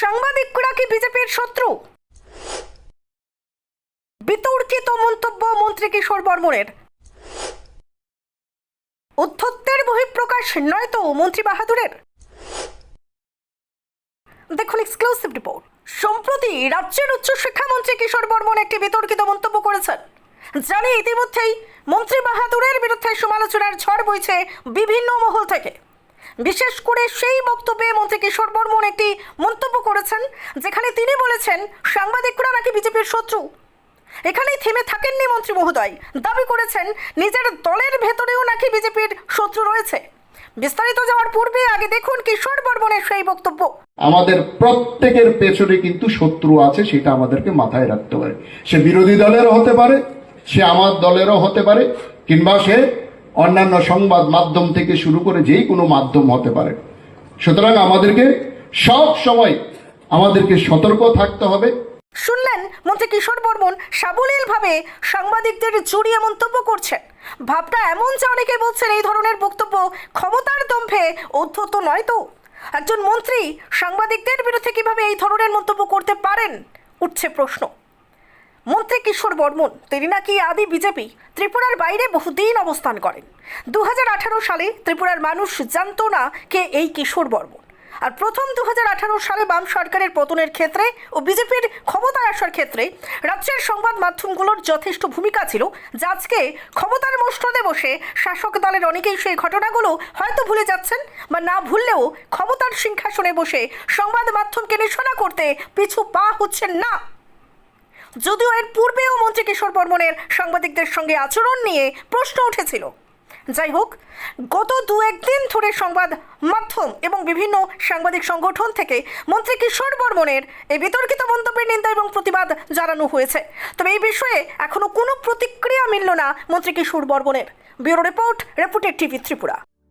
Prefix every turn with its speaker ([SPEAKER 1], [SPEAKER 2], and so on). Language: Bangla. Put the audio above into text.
[SPEAKER 1] সাংবাদিকরা কি বিজেপির শত্রু? বিতর্কিত মন্তব্য মন্ত্রী কিশোর বর্মনের। উদ্ধত্তের বহিঃপ্রকাশ নয় তো মন্ত্রী বাহাদুরের? দেখুন এক্সক্লুসিভ রিপোর্ট সম্প্রতি রাজ্যের উচ্চশিক্ষামন্ত্রী কিশোর বর্মন একটি বিতর্কিত মন্তব্য করেছেন। জানি ইতিমধ্যেই মন্ত্রী বাহাদুরের বিরুদ্ধে সমালোচনার ঝড় বইছে বিভিন্ন মহল থেকে। বিশেষ করে সেই বক্তব্যে মন্ত্রী কিশোর বর্মন একটি মন্তব্য করেছেন, যেখানে তিনি বলেছেন, সাংবাদিকরা নাকি বিজেপির শত্রু। এখানেই থেমে থাকেননি মন্ত্রী মহোদয়। দাবি করেছেন, নিজের দলের ভেতরেও নাকি বিজেপির শত্রু রয়েছে। বিস্তারিত যাওয়ার পূর্বে আগে দেখুন কিশোর বর্মনের সেই বক্তব্য।
[SPEAKER 2] আমাদের প্রত্যেকের পেছনে কিন্তু শত্রু আছে, সেটা আমাদেরকে মাথায় রাখতে পারে সে বিরোধী দলেরও হতে পারে, সে আমার দলেরও হতে পারে, কিংবা সে অন্যান্য সংবাদ মাধ্যম থেকে শুরু করে যেই কোনো মাধ্যম হতে পারে। সুতরাং আমাদেরকে সব সময় আমাদেরকে সতর্ক থাকতে হবে।
[SPEAKER 1] শুনলেন, মন্ত্রী কিশোর বর্মন সাবলীলভাবে সাংবাদিকদের জড়িয়ে মন্তব্য করছেন। ভাবটা এমন যে অনেকে বলছেন এই ধরনের বক্তব্য ক্ষমতার দম্ভে অধ্যত নয় তো। একজন মন্ত্রী সাংবাদিকদের বিরুদ্ধে কীভাবে এই ধরনের মন্তব্য করতে পারেন, উঠছে প্রশ্ন। মন্ত্রী কিশোর বর্মন, তিনি নাকি আদি বিজেপি, ত্রিপুরার বাইরে বহুদিন অবস্থান করেন। দু হাজার আঠারো সালে ত্রিপুরার মানুষ জানতো না কে এই কিশোর বর্মন। আর প্রথম দু হাজার আঠারো সালে বাম সরকারের পতনের ক্ষেত্রে ও বিজেপির ক্ষমতায় আসার ক্ষেত্রে রাজ্যের সংবাদ মাধ্যমগুলোর যথেষ্ট ভূমিকা ছিল যা আজকে ক্ষমতার মসনদে বসে শাসক দলের অনেকেই সেই ঘটনাগুলো হয়তো ভুলে যাচ্ছেন বা না ভুললেও ক্ষমতার সিংহাসনে বসে সংবাদ মাধ্যমকে নিশানা করতে পিছু পা হচ্ছেন না। যদিও এর পূর্বেও মন্ত্রী কিশোর বর্মনের সাংবাদিকদের সঙ্গে আচরণ নিয়ে প্রশ্ন উঠেছিল। যাই হোক, গত দু একদিন ধরে সংবাদ মাধ্যম এবং বিভিন্ন সাংবাদিক সংগঠন থেকে মন্ত্রী কিশোর বর্মনের এই বিতর্কিত মন্তব্যের নিন্দা এবং প্রতিবাদ জানানো হয়েছে। তবে এই বিষয়ে এখনও কোনো প্রতিক্রিয়া মিলল না মন্ত্রী কিশোর বর্মনের। Bureau report, reputed TV Tripura.